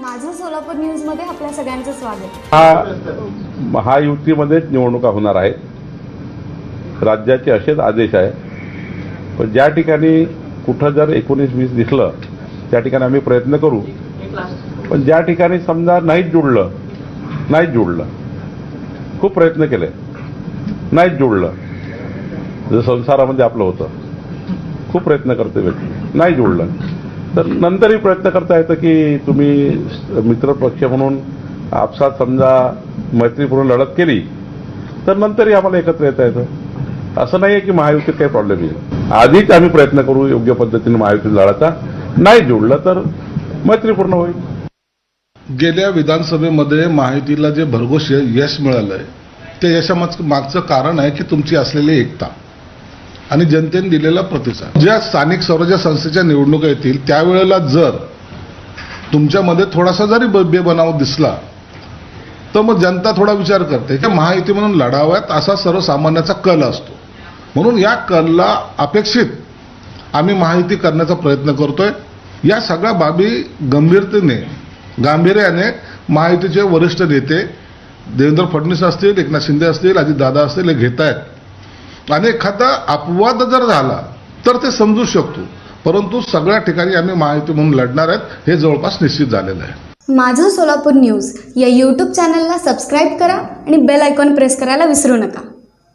माझं सोलापूर न्यूजमध्ये आपल्या सगळ्यांचं स्वागत. हा महायुतीमध्येच निवडणुका होणार आहेत. राज्याचे असेच आदेश आहे. पण ज्या ठिकाणी कुठं जर एकोणीस वीस दिसलं त्या ठिकाणी आम्ही प्रयत्न करू. पण ज्या ठिकाणी समजा नाहीच जुळलं नाहीच जुळलं. खूप प्रयत्न केले. नाहीच जुळलं. जसं संसारामध्ये आपलं होतं. खूप प्रयत्न करते व्यक्ती. नाही जुळलं. तर नंतरही प्रयत्न करता येतं की तुम्ही मित्रपक्ष म्हणून आपसात समजा मैत्रीपूर्ण लढत केली तर नंतरही आम्हाला एकत्र येता येतं. असं नाही आहे की महायुतीत काही प्रॉब्लेम येईल आधीच आम्ही प्रयत्न करू योग्य पद्धतीने महायुतीत लढायचा. नाही जुळलं तर मैत्रीपूर्ण होईल. गेल्या विधानसभेमध्ये महायुतीला जे भरघोष यश यश मिळालंय ते यशामागचं मागचं कारण आहे की तुमची असलेली एकता. आणि जनतेने दिलेला प्रतिसाद. ज्या स्थानिक स्वराज्य संस्थेच्या निवडणुका येतील त्यावेळेला जर तुमच्यामध्ये थोडासा जरी ब- बेबनाव दिसला तर मग जनता थोडा विचार करते. की महायुती म्हणून लढाव्यात असा सर्वसामान्याचा कल असतो. म्हणून या कलला अपेक्षित आम्ही महायुती करण्याचा प्रयत्न करतोय. या सगळ्या बाबी गंभीरतेने गांभीर्याने महायुतीचे वरिष्ठ नेते देवेंद्र फडणवीस असतील एकनाथ शिंदे असतील अजितदादा असतील हे घेत आहेत आणि एखादा अपवाद जर झाला तर ते समजू शकतो. परंतु सगळ्या ठिकाणी आम्ही महायुती म्हणून लढणार आहेत हे जवळपास निश्चित झालेलं आहे. माझं सोलापूर न्यूज या यूट्यूब चॅनलला सबस्क्राईब करा आणि बेल आयकॉन प्रेस करायला विसरू नका.